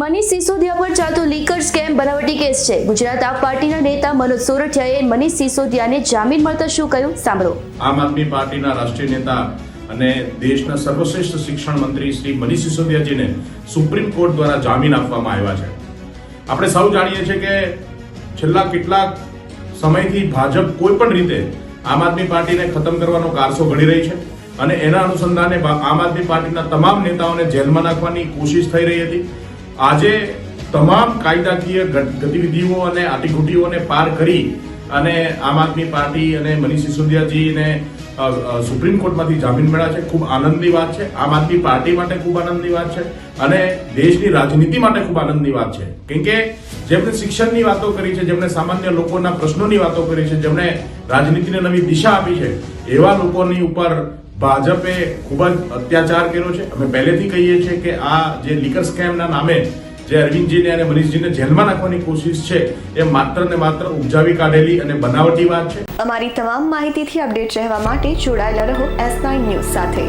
મનીષ સિસોદિયા પર ચાલતો liquor scam બનાવટી કેસ છે. ગુજરાત આપ પાર્ટીના નેતા મનોજ સોરઠિયાએ મનીષ સિસોદિયાને જામીન મળતા શું કહ્યું? સાંભળો. આમ આદમી પાર્ટીના રાષ્ટ્રીય નેતા અને દેશના સર્વશ્રેષ્ઠ શિક્ષણ મંત્રી શ્રી મનીષ સિસોદિયાજીને સુપ્રીમ કોર્ટ દ્વારા જામીન આપવામાં આવ્યા છે. આપણે સૌ જાણીએ છીએ કે છેલ્લા કેટલાક સમયથી ભાજપ કોઈ પણ રીતે આમ આદમી પાર્ટીને ખતમ કરવાનો કારસો ઘડી રહી છે અને એના અનુસંધાને આમ આદમી પાર્ટીના તમામ નેતાઓને જેલમાં નાખવાની કોશિશ થઈ રહી હતી. આજે તમામ કાયદાકીય ગતિવિધિઓ અને આટીઘૂટીઓને પાર કરી અને આમ આદમી પાર્ટી અને મનીષ સિસોદિયાજીને સુપ્રીમ કોર્ટમાંથી જામીન મળ્યા છે. ખૂબ આનંદની વાત છે. આમ આદમી પાર્ટી માટે ખૂબ આનંદની વાત છે અને દેશની રાજનીતિ માટે ખૂબ આનંદની વાત છે. કેમ કે જેમણે શિક્ષણની વાતો કરી છે, જેમણે સામાન્ય લોકોના પ્રશ્નોની વાતો કરી છે, જેમણે રાજનીતિને નવી દિશા આપી છે, એવા લોકોની ઉપર ભાજપે ખૂબ જ અત્યાચાર કર્યો છે. અમે પહેલેથી કહીએ છીએ કે આ જે લીકર સ્કેમના નામે જે અરવિંદજીને અને મનીષજીને જેલમાં નાખવાની કોશિશ છે, એ માત્ર ને માત્ર ઉપજાવી કાઢેલી અને બનાવટી વાત છે. અમારી તમામ માહિતીથી અપડેટ રહેવા માટે જોડાયેલા રહો એસ નાઇન ન્યૂઝ સાથે.